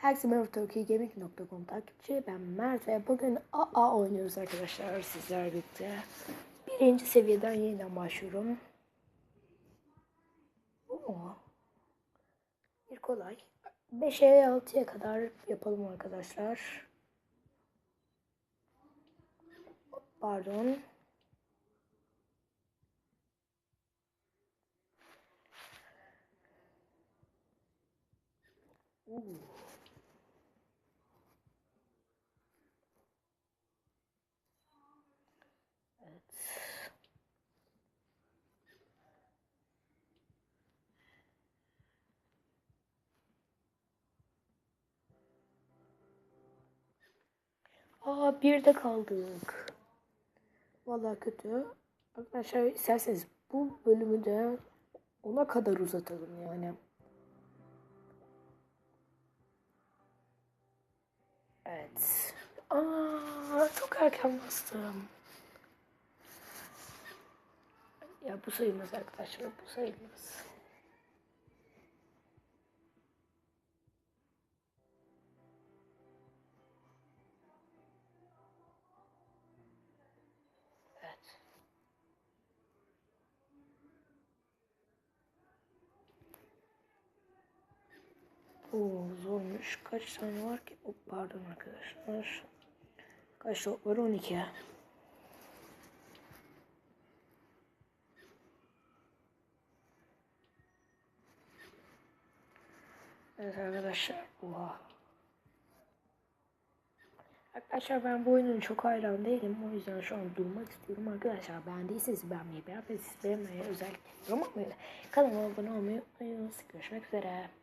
Herkese merhaba TurkeyGaming.com takipçi ben Mert ve bugün AA oynuyoruz arkadaşlar sizler birlikte. Birinci seviyeden yeniden başlıyorum. Oo. Bir kolay. 5'e 6'ya kadar yapalım arkadaşlar. Pardon. Oo. Aa bir de kaldık. Vallahi kötü. Arkadaşlar isterseniz bu bölümü de ona kadar uzatalım yani. Evet. Aa çok erken bastım. Ya bu sayılmaz arkadaşlar. Bu sayılmaz. Oo zormuş. Kaç tane var ki? Oh, pardon arkadaşlar. Kaç top var? 12. Evet arkadaşlar. Oha. Arkadaşlar ben bu oyunun çok hayran değilim. O yüzden şu an durmak istiyorum. Arkadaşlar beğendiyseniz beğenmeyi, beğenmediyseniz beğenmeyi özellikle yorum atmayı, kanalıma abone olmayı unutmayınız. Görüşmek üzere.